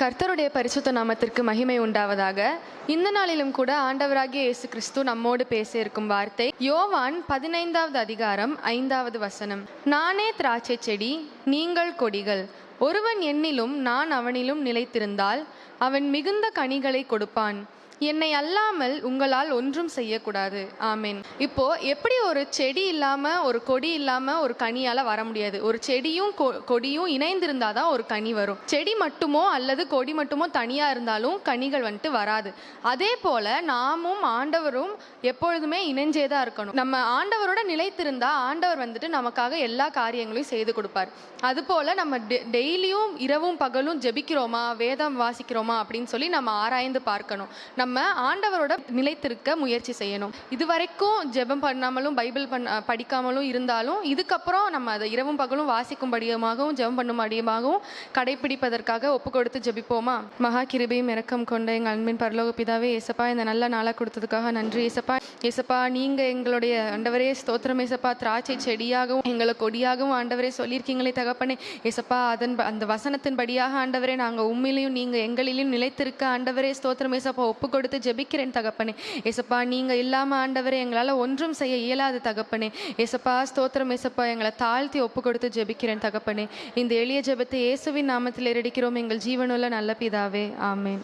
கர்த்தருடைய பரிசுத்த நாமத்திற்கு மகிமை உண்டாவதாக. இந்த நாளிலும் கூட ஆண்டவராகிய இயேசு கிறிஸ்து நம்மோடு பேச இருக்கும் வார்த்தை யோவான் பதினைந்தாவது அதிகாரம் ஐந்தாவது வசனம். நானே திராட்சை செடி நீங்கள் கொடிகள். ஒருவன் என்னிலும் நான் அவனிலும் நிலைத்திருந்தால் அவன் மிகுந்த கனிகளை கொடுப்பான். என்னை அல்லாமல் உங்களால் ஒன்றும் செய்யக்கூடாது. ஆமீன். இப்போ எப்படி ஒரு செடி இல்லாம ஒரு கொடி இல்லாம ஒரு கனியால வர முடியாது? ஒரு செடியும் கொ- கொடியும் இணைந்திருந்தா தான் ஒரு கனி வரும். செடி மட்டுமோ அல்லது கொடி மட்டுமோ தனியா இருந்தாலும் கனிகள் வந்துட்டு வராது. அதே போல நாமும் ஆண்டவரும் எப்பொழுதுமே இணைஞ்சே தான் இருக்கணும். நம்ம ஆண்டவரோட நிலைத்திருந்தா ஆண்டவர் வந்துட்டு நமக்காக எல்லா காரியங்களையும் செய்து கொடுப்பார். அதுபோல நம்ம டெ- டெய்லியும் இரவும் பகலும் ஜெபிக்கிறோமா வேதம் வாசிக்கிறோமா அப்படின்னு சொல்லி நம்ம ஆராய்ந்து பார்க்கணும். நம்ம ஆண்டவரோட நிலைத்திருக்க முயற்சி செய்யணும். இதுவரைக்கும் ஜெபம் பண்ணாமலும் பைபிள் பண்ண படிக்காமலும் இருந்தாலும் இதுக்கப்புறம் நம்ம அதை இரவும் பகலும் வாசிக்கும்படியமாகவும் ஜெபம் பண்ணும்படியமாகவும் கடைபிடிப்பதற்காக ஒப்பு கொடுத்து ஜெபிப்போமா? மகா கிருபையும் இறக்கம் கொண்ட எங்கள் அன்பின் பரலோக பிதாவே ஏசப்பா இந்த நல்ல நாளாக கொடுத்ததுக்காக நன்றி. ஏசப்பா ஏசப்பா நீங்கள் எங்களுடைய ஆண்டவரே ஸ்தோத்திரம் ஏசப்பா திராட்சை செடியாகவும் எங்களை கொடியாகவும் ஆண்டவரே சொல்லியிருக்கீங்களே தகப்பனே. ஏசப்பா அதன் அந்த அந்த வசனத்தின்படியாக ஆண்டவரே நாங்கள் உண்மையிலையும் நீங்கள் எங்களிலையும் நிலைத்திருக்க ஆண்டவரே ஸ்தோத்திரம் ஏசப்பா ஒப்பு கொடுத்து ஜெபிக்கிறேன் தகப்பனே. ஏசப்பா நீங்க இல்லாமல் ஆண்டவரே எங்களால் ஒன்றும் செய்ய இயலாது தகப்பனே. ஏசப்பா ஸ்தோத்திரம் ஏசப்பா எங்களை தாழ்த்தி ஒப்பு கொடுத்து ஜெபிக்கிறேன் தகப்பனே. இந்த எளிய ஜெபத்தை இயேசுவின் நாமத்தில் இரடிக்கிறோம் எங்கள் ஜீவனுள்ள நல்ல பிதாவே. ஆமேன்.